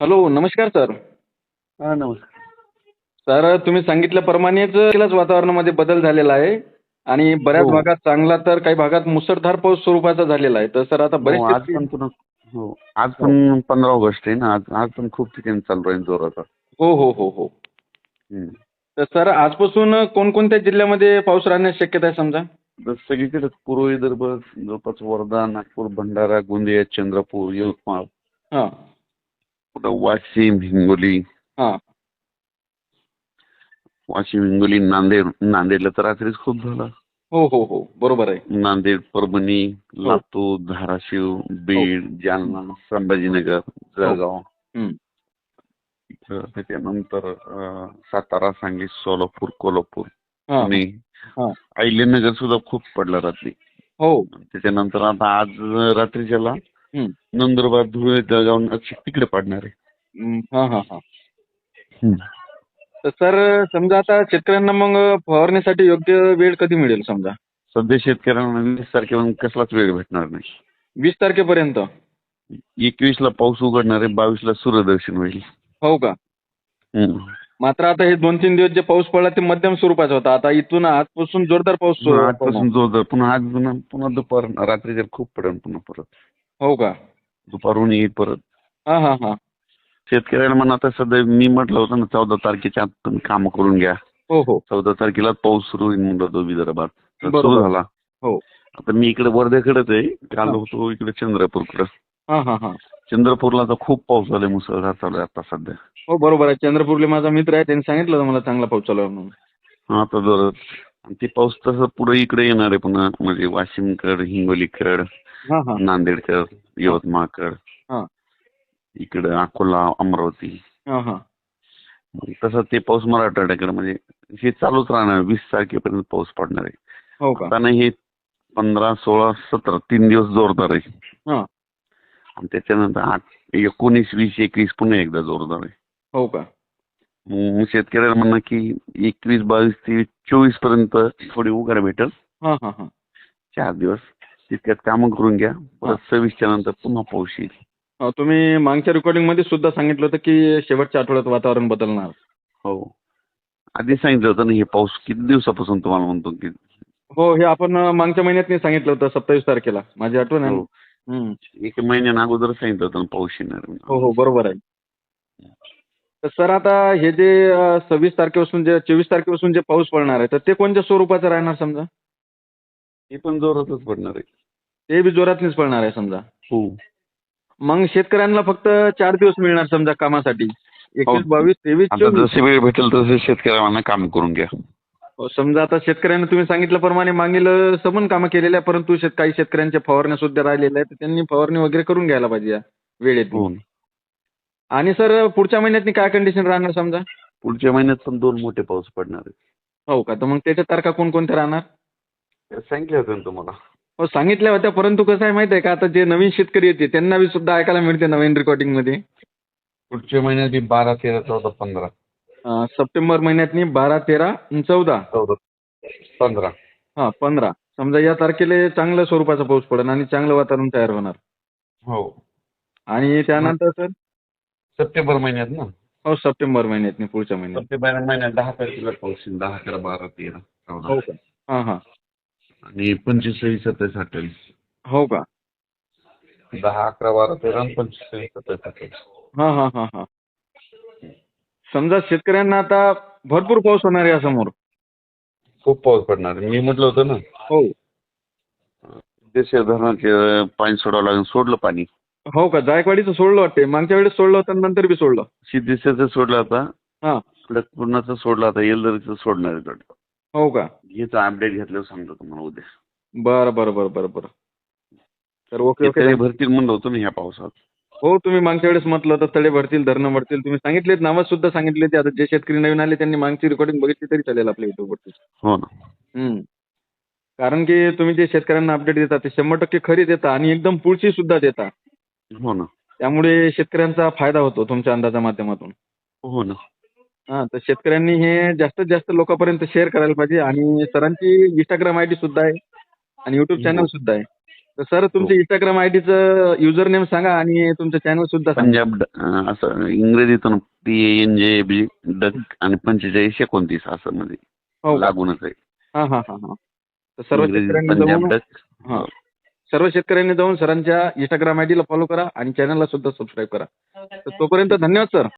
Hello नमस्कार sir. हा नमस्कार. सर तुम्ही सांगितल्याप्रमाणेच केलाच वातावरणामध्ये बदल झालेला आहे आणि बऱ्याच हो. भागात चांगला तर काही भागात मुसळधार पाऊस स्वरूपाचा झालेला आहे. तर सर आता बरेच हो, आज शेतकरी- पण पुन्हा हो आज पण पंधरा ऑगस्ट आहे ना आज आज पण खूप ठिकाणी चालू राहील जोराचा. हो हो हो हो. हम्म. तर सर आजपासून कोणकोणत्या जिल्ह्यामध्ये पाऊस राहण्याची शक्यता आहे समजा? तर सगळीकडे पूर्व विदर्भ जवळपास वर्धा नागपूर भंडारा गोंदिया चंद्रपूर यवतमाळ. हां. पुढं वाशिम हिंगोली हां. वाशिम हिंगोली नांदेड नांदेडला तर रात्रीच खूप झाला. हो हो हो. बरोबर आहे. नांदेड परभणी लातूर धाराशिव बीड जालना संभाजीनगर जळगाव. इथं त्याच्यानंतर सातारा सांगली सोलापूर कोल्हापूर हां. पुणे. हां. अहिल्यानगर सुद्धा खूप पडला रात्री. हो. त्याच्यानंतर आता आज रात्रीच्याला हम्म. नंदुरबार धुळे जळगाव नाशिक तिकडे पडणार आहे. हां हां हां. तर सर समजा आता शेतकऱ्यांना मग फवारणीसाठी योग्य वेळ कधी मिळेल समजा? सध्या शेतकऱ्यांना वीस तारखेला कसलाच वेळ भेटणार नाही. वीस तारखेपर्यंत? एकवीस ला पाऊस उघडणार आहे बावीस ला सूर्यदर्शन होईल. हो का. मात्र आता हे दोन तीन दिवस जे पाऊस पडला ते मध्यम स्वरूपाचा होता. आता इथून आजपासून जोरदार पाऊस सुरू पुन्हा होणार. आजपासून जोरदार. पुन्हा आज पुन्हा पुन्हा दुपार रात्रीच्या खूप पडेल पुन्हा परत. हो का? दुपारून येईल परत. हा हा हा. शेतकऱ्याला म्हणा आता सध्या मी म्हटलं होतं ना चौदा तारखेच्या आत तुम्ही काम करून घ्या. हो हो. चौदा तारखेला पाऊस सुरू होईल म्हणलं होतं विदर्भात तर बरोबर. सुरू झाला. हो. आता मी इकडे वर्ध्याकडेच आहे. काल होतो इकडे चंद्रपूरकडे. हा हा हा. चंद्रपूरला तर खूप पाऊस झालाय मुसळधार चालू आहे आता सध्या. हो बरोबर आहे. चंद्रपूरले माझा मित्र आहे त्यांनी सांगितलं होतं मला चांगला पाऊस चालू आहे म्हणून. हा आता जर आणि ते पाऊस तसं पुढे इकडे येणार आहे पुन्हा म्हणजे वाशिमकड हिंगोलीकड नांदेडकड यवतमाळकड इकडं अकोला अमरावती. तसं ते पाऊस मराठवाड्याकडे म्हणजे हे चालूच राहणार वीस तारखेपर्यंत पाऊस पडणार आहे. हो नाही हे पंधरा सोळा सतरा तीन दिवस जोरदार आहे. आणि त्याच्यानंतर आठ एकोणीस वीस एकवीस पुन्हा एकदा जोरदार आहे. हो का? शेतकऱ्याला म्हणणं की एकवीस बावीस तेवीस चोवीसपर्यंत थोडी उघड भेटेल. हा हा हा. चार दिवस तितक्यात कामं करून घ्या. परत सव्वीसच्या नंतर पुन्हा पाऊस येईल. तुम्ही मागच्या रेकॉर्डिंगमध्ये सुद्धा सांगितलं होतं की शेवटच्या आठवड्यात वातावरण बदलणार. हो. आधी सांगितलं होतं ना हे पाऊस किती दिवसापासून तुम्हाला म्हणतो की? हो हे आपण मागच्या महिन्यात मी सांगितलं होतं सत्तावीस तारखेला. माझी आठवण आहे हो. एक महिन्यानं अगोदर सांगितलं होतं पाऊस येणार. हो हो बरोबर आहे. तर सर आता हे जे सव्वीस तारखेपासून जे चोवीस तारखेपासून जे पाऊस पडणार आहे तर ते कोणत्या स्वरूपाचं राहणार समजा? हे पण जोरातच पडणार आहे. ते बी जोरातलीच पडणार आहे समजा. हो. मग शेतकऱ्यांना फक्त चार दिवस मिळणार समजा कामासाठी. एकवीस हो. बावीस तेवीस आता चोवीस. जसे वेळ भेटेल तसे शेतकऱ्यांना काम करून घ्या. हो, समजा आता शेतकऱ्यांना तुम्ही सांगितल्याप्रमाणे मागील सबन कामं केलेली आहे परंतु शेत काही शेतकऱ्यांच्या फवारण्या सुद्धा राहिलेल्या आहेत तर त्यांनी फवारणी वगैरे करून घ्यायला पाहिजे या वेळेत. हो. आणि सर पुढच्या महिन्यात काय कंडिशन राहणार समजा? पुढच्या महिन्यात पण दोन मोठे पाऊस पडणार आहेत हो का? तर मग त्याच्या तारखा कोणकोणत्या राहणार? सांगितले होते ना तुम्हाला. हो सांगितल्या होत्या परंतु कसं आहे माहिती आहे का? आता जे नवीन शेतकरी येते त्यांना बी सुद्धा ऐकायला मिळते नवीन रेकॉर्डिंगमध्ये. पुढच्या महिन्यात बी बारा तेरा चौदा पंधरा. अं, सप्टेंबर महिन्यातनी बारा तेरा आणि चौदा. चौदा पंधरा. हा पंधरा. समजा या तारखेला चांगल्या स्वरूपाचा पाऊस पडेल आणि चांगलं वातावरण तयार होणार. हो. आणि त्यानंतर सर? सप्टेंबर महिन्यात ना? हो सप्टेंबर महिन्यातनी पुढच्या महिन्यात. सप्टेंबर महिन्यात दहा तारखेला पाऊस येईल दहा अकरा बारा तेरा चौदा. हो का? हा हा. आणि पंचवीस सव्वीस सत्तावीस अठ्ठावीस. हो का? दहा अकरा बारा तेरा आणि पंचवीस सव्वीस सत्तावीस अठ्ठावीस. हा हा हा हा. समजा शेतकऱ्यांना आता भरपूर पाऊस होणार आहे समोर खूप पाऊस पडणार आहे. मी म्हटलं होतं ना हो. देश धरणाचे पाणी सोडावं लागेल सोडलं पाणी. हो का? जायकवाडीचं सोडलं वाटते मागच्या वेळेस सोडलं होतं आणि नंतर बी सोडलं. सिद्धेश्वरचं सोडलं आता. हा. पूर्णाचं सोडलं आता. येलदरीचं सोडणार आहे वाटतं. हो का? याचं अपडेट घेतल्यावर सांगतो तुम्हाला उद्या. बरं बरं बरं बरं बरं. तर ओके ओके. भरतील म्हणलं होतं ना ह्या पावसात. हो तुम्ही मागच्या वेळेस म्हटलं होतं तळे भरतील धरणं भरतील. तुम्ही सांगितलेत नावं सुद्धा सांगितले ते आता जे शेतकरी नवीन आले त्यांनी मागची रेकॉर्डिंग बघितली तरी चालेल आपल्या युट्यूबवरती हो ना. हम्म. कारण की तुम्ही जे शेतकऱ्यांना अपडेट देता ते शंभर टक्के खरी देता आणि एकदम पुढची सुद्धा देता. हो ना. त्यामुळे शेतकऱ्यांचा फायदा होतो तुमच्या अंदाजा माध्यमातून. हो ना. हा तर शेतकऱ्यांनी हे जास्तीत जास्त लोकांपर्यंत शेअर करायला पाहिजे आणि सरांची इंस्टाग्राम आय डी सुद्धा आहे आणि युट्यूब चॅनल सुद्धा आहे. तर सर तुमच्या इंस्टाग्राम आयडीचं युजर नेम सांगा आणि तुमचं चॅनल सुद्धा सांगा. पंजाब ड- असं इंग्रजीतून पी एन जे बी डक आणि पंचेचाळीस एकोणतीस असं म्हणजे हो. का? लागूनच आहे. हा हा हा हा. तर सर्व शेतकऱ्यांनी पंजाब जाऊन डक हा. सर्व शेतकऱ्यांनी जाऊन सरांच्या इंस्टाग्राम आयडीला फॉलो करा आणि चॅनलला सुद्धा सबस्क्राईब करा. तर तोपर्यंत धन्यवाद सर